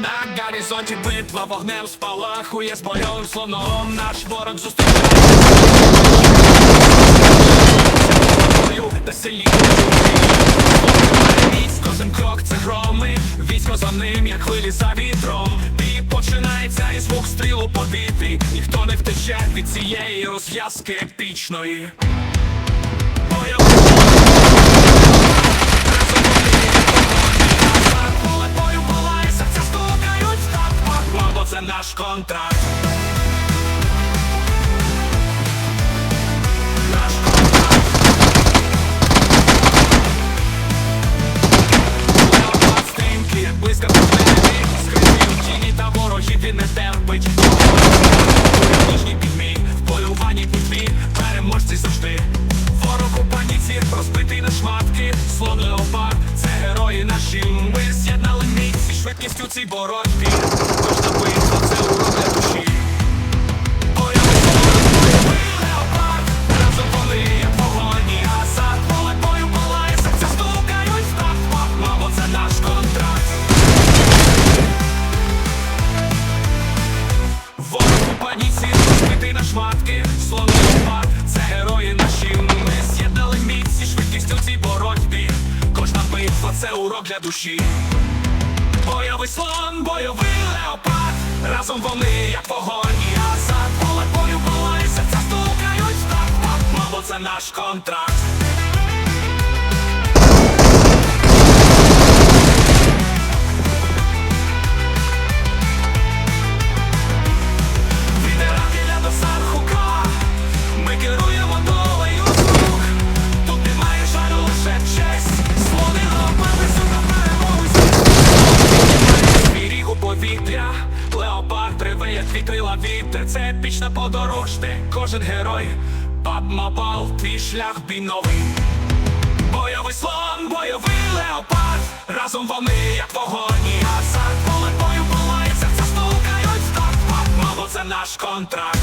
На горизонті битва вогнем спалахує з бойовим слоном. Наш ворог зустрічає. Та кожен крок це громи. Військо за ним, як хвилі за вітром. Бій починається і звук стрілу повітрі Ніхто не втече від цієї розв'язки епічної наш контракт. Наш контракт. Як блискавка впереді Скриті тіні та ворожі він не терпить. У ніжній в полюванні пітьмі Переможці завжди. Ворог у паніці, розбитий на шматки. Слон леопард, це герої наші. Ми з'єднали міць і швидкістю цій боротьбі. Кожна битва, це урок для душі. У шматки. Слон леопард, це герої наші. Ми з'єднали міць і швидкістю цій боротьбі. Кожна битва це урок для душі Бойовий слон, бойовий леопард. Разом вони, як вогонь і азарт. Поле бою палає, серця стукають так, Мамо, це наш контракт Леопард реве, вітер Це епічна подорож, де кожен герой Бабмабал, твій шлях бій новий. Бойовий слон, бойовий леопард Разом вони, як вогонь і азарт. Поле бою палається, це стукають в Бабмабал, це наш контракт